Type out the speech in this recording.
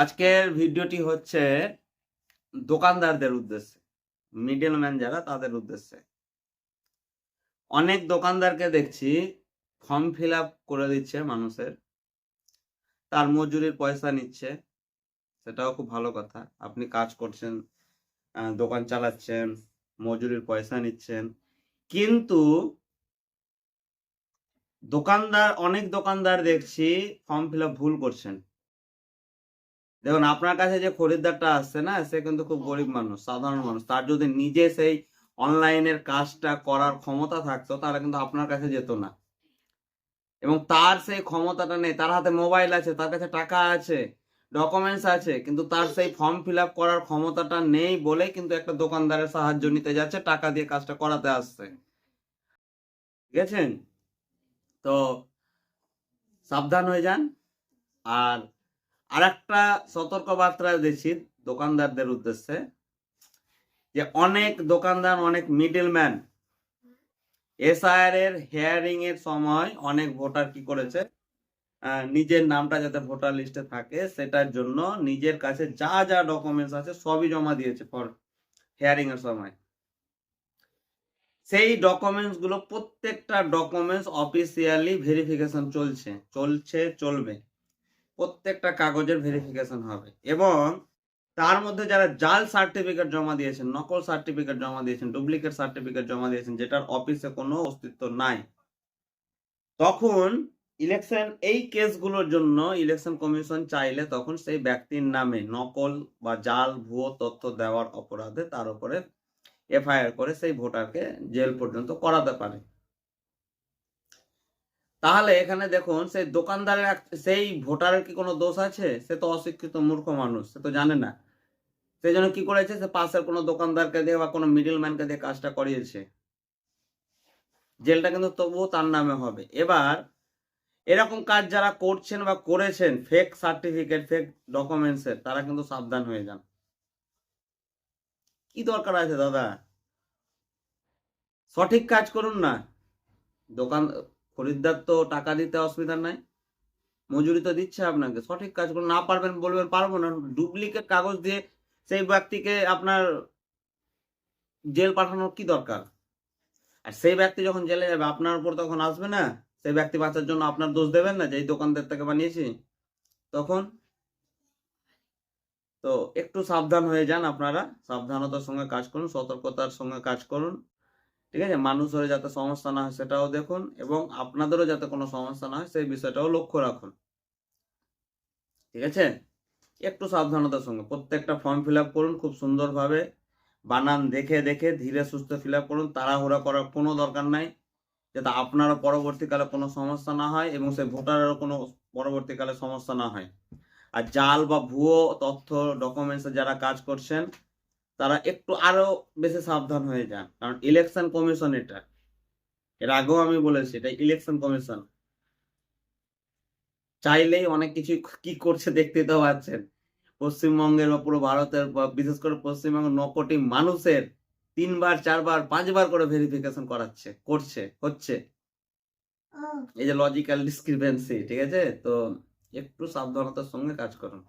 আজকের ভিডিওটি হচ্ছে দোকানদারদের উদ্দেশ্যে মিডলম্যান যারা তাদের উদ্দেশ্যে। অনেক দোকানদারকে দেখছি ফর্ম ফিল আপ করে দিচ্ছে মানুষের, তার মজুরির পয়সা নিচ্ছে, সেটাও খুব ভালো কথা। আপনি কাজ করছেন দোকান চালাচ্ছেন, মজুরির পয়সা নিচ্ছেন, কিন্তু দোকানদার, অনেক দোকানদার দেখছি ফর্ম ফিল আপ ভুল করছেন। দেখুন, আপনার কাছে যে খরিদ্দারটা আসছে না, সে কিন্তু খুব গরিব মানুষ, সাধারণ মানুষ। তার যদি নিজে সেই অনলাইনের কাজটা করার ক্ষমতা থাকতো, তাহলে কিন্তু আপনার কাছে যেত না। এবং তার সেই ক্ষমতাটা নেই, তার হাতে মোবাইল আছে, তার কাছে টাকা আছে ডকুমেন্টস আছে, কিন্তু তার সেই ফর্ম ফিল আপ করার ক্ষমতাটা নেই বলে কিন্তু একটা দোকানদারের সাহায্য নিতে যাচ্ছে, টাকা দিয়ে কাজটা করাতে আসছে। ঠিক তো সাবধান হয়ে যান, আর আর একটা সতর্ক বার্তা দিচ্ছি দোকানদারদের উদ্দেশ্যে যে অনেক দোকানদার, অনেক মিডলম্যান এসআইআর এর হেয়ারিং এর সময় অনেক ভোটার কি করেছে? নিজের নামটা যাতে ভোটার লিস্টে থাকে, সেটার জন্য নিজের কাছে যা যা ডকুমেন্টস আছে সবই জমা দিয়েছে ফর হেয়ারিং এর সময়। সেই ডকুমেন্টসগুলো প্রত্যেকটা ডকুমেন্টস অফিসিয়ালি ভেরিফিকেশন চলছে চলছে, চলবে। প্রত্যেকটা কাগজের ভেরিফিকেশন হবে। এবং তার মধ্যে যারা জাল সার্টিফিকেট জমা দিয়েছেন, নকল সার্টিফিকেট জমা দিয়েছেন ডুপ্লিকেট সার্টিফিকেট জমা দিয়েছেন, যেটার অফিসে কোনো অস্তিত্ব নাই, তখন ইলেকশন এই কেসগুলোর জন্য ইলেকশন কমিশন চাইলে তখন সেই ব্যক্তির নামে নকল বা জাল, ভুয়ো তথ্য দেওয়ার অপরাধে তার উপরে এফআইআর করে সেই ভোটারকে জেল পর্যন্ত করাতে পারে। তাহলে এখানে দেখুন, সেই দোকানদারের সেই ভোটারের কি কোনো দোষ আছে? সে তো অশিক্ষিত মূর্খ মানুষ, সে তো জানে না। সেই জন্য কি করেছে? সে পাশের কোনো দোকানদারকে দিয়ে বা কোনো মিডল ম্যানকে দিয়ে কাজটা করিয়েছে। জেলটা কিন্তু তবুও তার নামে হবে। এবার, এরকম কাজ যারা করছেন বা করেছেন ফেক সার্টিফিকেট ফেক ডকুমেন্টসের তারা কিন্তু সাবধান হয়ে যান। কি দরকার আছে দাদা? সঠিক কাজ করুন না। দোকান খরিদ্দার তো টাকা দিতে অসুবিধা নাই। মজুরি তো দিচ্ছে আপনাকে, সঠিক কাজ করুন, না পারবেন বলবেন পারব না ডুপ্লিকেট কাগজ দিয়ে সেই ব্যক্তিকে আপনার জেল পাঠানোর কি দরকার? আর সেই ব্যক্তি যখন জেলে যাবে, আপনার উপর তখন আসবে না? সেই ব্যক্তি বাঁচার জন্য আপনার দোষ দেবেন না যে এই দোকানদার থেকে বানিয়েছি? তখন তো একটু সাবধান হয়ে যান আপনারা, সাবধানতার সঙ্গে কাজ করুন, সতর্কতার সঙ্গে কাজ করুন। ঠিক আছে? মানুষের যাতে সমস্যা না হয় সেটাও দেখুন এবং আপনাদেরও যাতে কোনো সমস্যা না হয় সেই বিষয়টাও লক্ষ্য রাখুন। ঠিক আছে? একটু সাবধানতার সঙ্গে প্রত্যেকটা ফর্ম ফিল করুন, খুব সুন্দরভাবে বানান দেখে দেখে, ধীরে সুস্থে ফিল করুন, তাড়াহুড়া করার কোনো দরকার নাই। যাতে আপনারও পরবর্তীকালে কোনো সমস্যা না হয় এবং সেই ভোটারেরও কোনো পরবর্তীকালে সমস্যা না হয়। আর জাল বা ভুয়ো তথ্য ডকুমেন্টসে যারা কাজ করছেন তারা একটু আরও বেশি সাবধান হয়ে যান। কারণ ইলেকশন কমিশন এটা। এর আগেও আমি বলেছি এটা ইলেকশন কমিশন চাইলেই অনেক কিছু কি করছে দেখতে তো পাচ্ছেন। পশ্চিমবঙ্গের বা পুরো ভারতের বা বিশেষ করে পশ্চিমবঙ্গের ন কোটি মানুষের তিনবার চারবার পাঁচবার করে ভেরিফিকেশন করাচ্ছে করছে হচ্ছে। এই যে লজিক্যাল ডিসক্রিপেন্সি ঠিক আছে? তো একটু সাবধানতার সঙ্গে কাজ করুন।